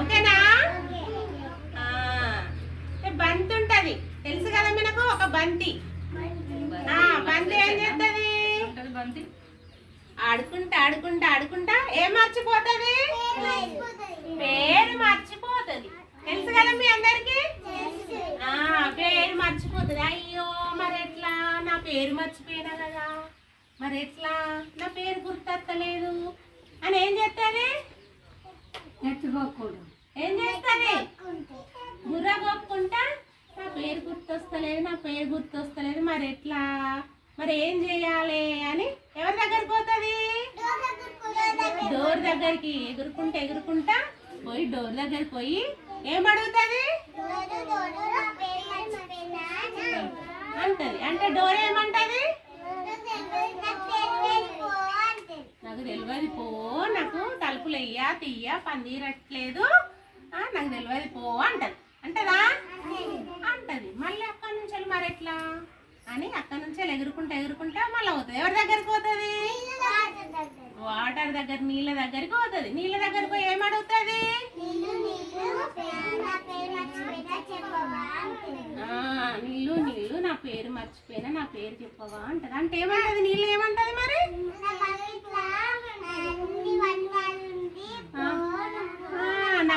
ఓకేనా? బంతి ఉంటది. తెలుసు కదా మనకు? ఒక బంతి. బంతి. ఏం చేస్తుంది? బంతి. ఆడుకుంటా ఆడుకుంటా ఆడుకుంటా. ఏం మర్చిపోతుంది? పేరు మర్చిపోతుంది. తెలుసు కదా మీ అందరికి? పేరు మర్చిపోతుంది. అయ్యో మరి ఎట్లా? నా పేరు మర్చిపోయినా కదా. మరి ఎట్లా? నా పేరు గుర్తొస్తలేదు అని ఏం చేస్తుంది? ఎత్తుకోకూడదు. ఏం చేస్తుంది బుర్ర కొక్కుంటా నా పేరు గుర్తొస్తలేదు నా పేరు గుర్తొస్తలేదు. మరి ఎట్లా? మరి ఏం చేయాలి అని ఎవరి దగ్గరికి పోతుంది? డోర్ దగ్గరికి ఎగురుకుంటా ఎగురుకుంటా పోయి డోర్ దగ్గరికి పోయి ఏం అడుగుతుంది? అంటది. అంటే డోర్ ఏమంటది? నాకు తెలియదు పో నాకు తలుపులు తీయ పందిరట్లేదు నాకు తెలియదు పో అంటది. అంటదా? అంటది. మళ్ళీ అక్కడి నుంచి మరి ఎట్లా అని అక్కడి నుంచి ఎగురుకుంటా ఎగురుకుంటా మళ్ళీ అవుతుంది ఎవరి దగ్గరికి పోతుంది? వాటర్ దగ్గర నీళ్ళ దగ్గరికి పోతుంది. నీళ్ళ దగ్గరకు ఏమడుగుతుంది ఏం అడుగుతుంది? నీళ్ళు నీళ్ళు నా పేరు మర్చిపోయినా నా పేరు చెప్పవా అంటది. అంటే ఏమంటది? నీళ్ళు ఏమంటది మరి ఆ,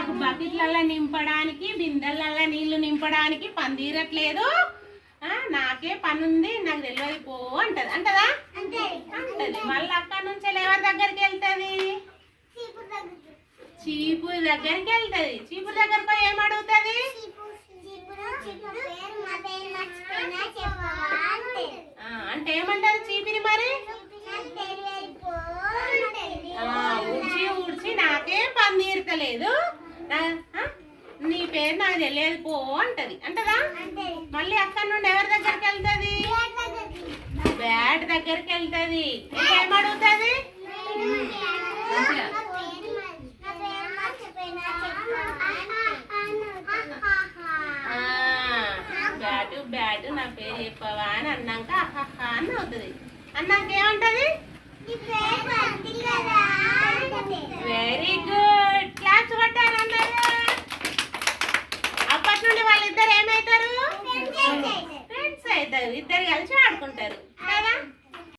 నాకు బకెట్లలో నింపడానికి బిందెలలో నీళ్ళు నింపడానికి పందిరట్లేదు ఆ, నాకే పని ఉంది నాకు తెలియదు పో అంటది. అంటదా? అంటది. మళ్ళీ అక్కడి నుంచి ఎవరి దగ్గరికి వెళ్తుంది? చీపురు దగ్గరికి. వెళ్తుంది. చీపురు దగ్గరికి పోయి ఏం అడుగుతుంది? అంటే ఏమంటది చీపిరి మరి? ఊడ్చి ఊడ్చి నాకేం పని తీరతలేదు. నా- పేరు నాకు తెలియదు పో అంటది. అంటదా? మళ్ళీ అక్కడ నుండి ఎవరి దగ్గరికి వెళ్తుంది? బ్యాట్ దగ్గరికి వెళ్తుంది. ఏం అడుగుతుంది ఆ, బ్యాటు బ్యాటు నా పేరు చెప్పవా అని అన్నాక అహహ అని అవుతుంది అన్నాక ఏమంటది ఇద్దరు కలిసి ఆడుకుంటారు.